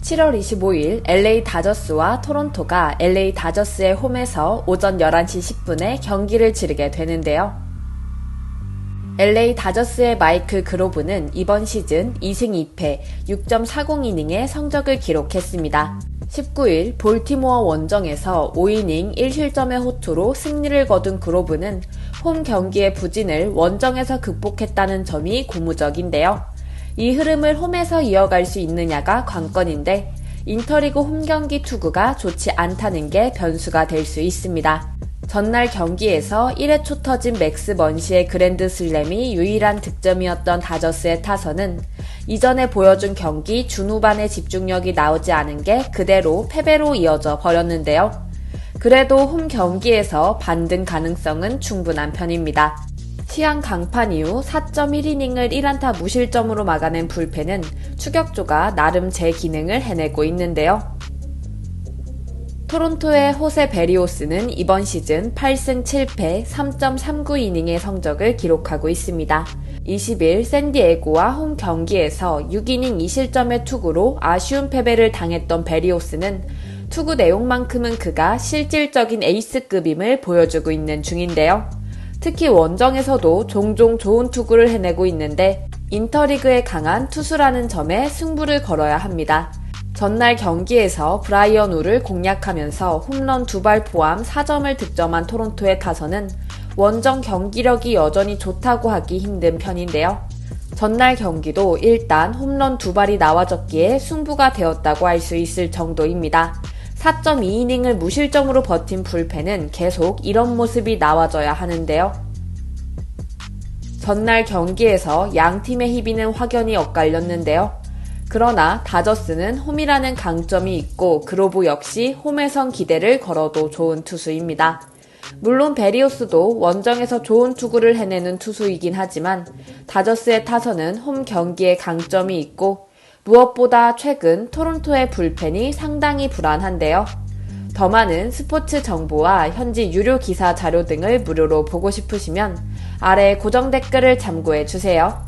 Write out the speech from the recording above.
(7월 25일) LA 다저스와 토론토가 LA 다저스의 홈에서 오전 11시 10분에 경기를 치르게 되는데요. LA 다저스의 마이클 그로브는 이번 시즌 2승 2패 6.40 이닝의 성적을 기록했습니다. 19일 볼티모어 원정에서 5이닝 1실점의 호투로 승리를 거둔 그로브는 홈 경기의 부진을 원정에서 극복했다는 점이 고무적인데요. 이 흐름을 홈에서 이어갈 수 있느냐가 관건인데 인터리그 홈 경기 투구가 좋지 않다는 게 변수가 될 수 있습니다. 전날 경기에서 1회 초 터진 맥스 먼시의 그랜드 슬램이 유일한 득점이었던 다저스의 타선은 이전에 보여준 경기 준후반의 집중력이 나오지 않은 게 그대로 패배로 이어져 버렸는데요. 그래도 홈 경기에서 반등 가능성은 충분한 편입니다. 시한 강판 이후 4.1이닝을 1안타 무실점으로 막아낸 불펜은 추격조가 나름 제 기능을 해내고 있는데요. 토론토의 호세 베리오스는 이번 시즌 8승 7패 3.39 이닝의 성적을 기록하고 있습니다. 20일 샌디에고와 홈 경기에서 6이닝 2실점의 투구로 아쉬운 패배를 당했던 베리오스는 투구 내용만큼은 그가 실질적인 에이스급임을 보여주고 있는 중인데요. 특히 원정에서도 종종 좋은 투구를 해내고 있는데 인터리그에 강한 투수라는 점에 승부를 걸어야 합니다. 전날 경기에서 브라이언 우를 공략하면서 홈런 두 발 포함 4점을 득점한 토론토의 타선은 원정 경기력이 여전히 좋다고 하기 힘든 편인데요. 전날 경기도 일단 홈런 두 발이 나와졌기에 승부가 되었다고 할 수 있을 정도입니다. 4.2이닝을 무실점으로 버틴 불펜은 계속 이런 모습이 나와줘야 하는데요. 전날 경기에서 양 팀의 희비는 확연히 엇갈렸는데요. 그러나 다저스는 홈이라는 강점이 있고 그로브 역시 홈에선 기대를 걸어도 좋은 투수입니다. 물론 베리오스도 원정에서 좋은 투구를 해내는 투수이긴 하지만 다저스의 타선은 홈 경기에 강점이 있고 무엇보다 최근 토론토의 불펜이 상당히 불안한데요. 더 많은 스포츠 정보와 현지 유료 기사 자료 등을 무료로 보고 싶으시면 아래 고정 댓글을 참고해 주세요.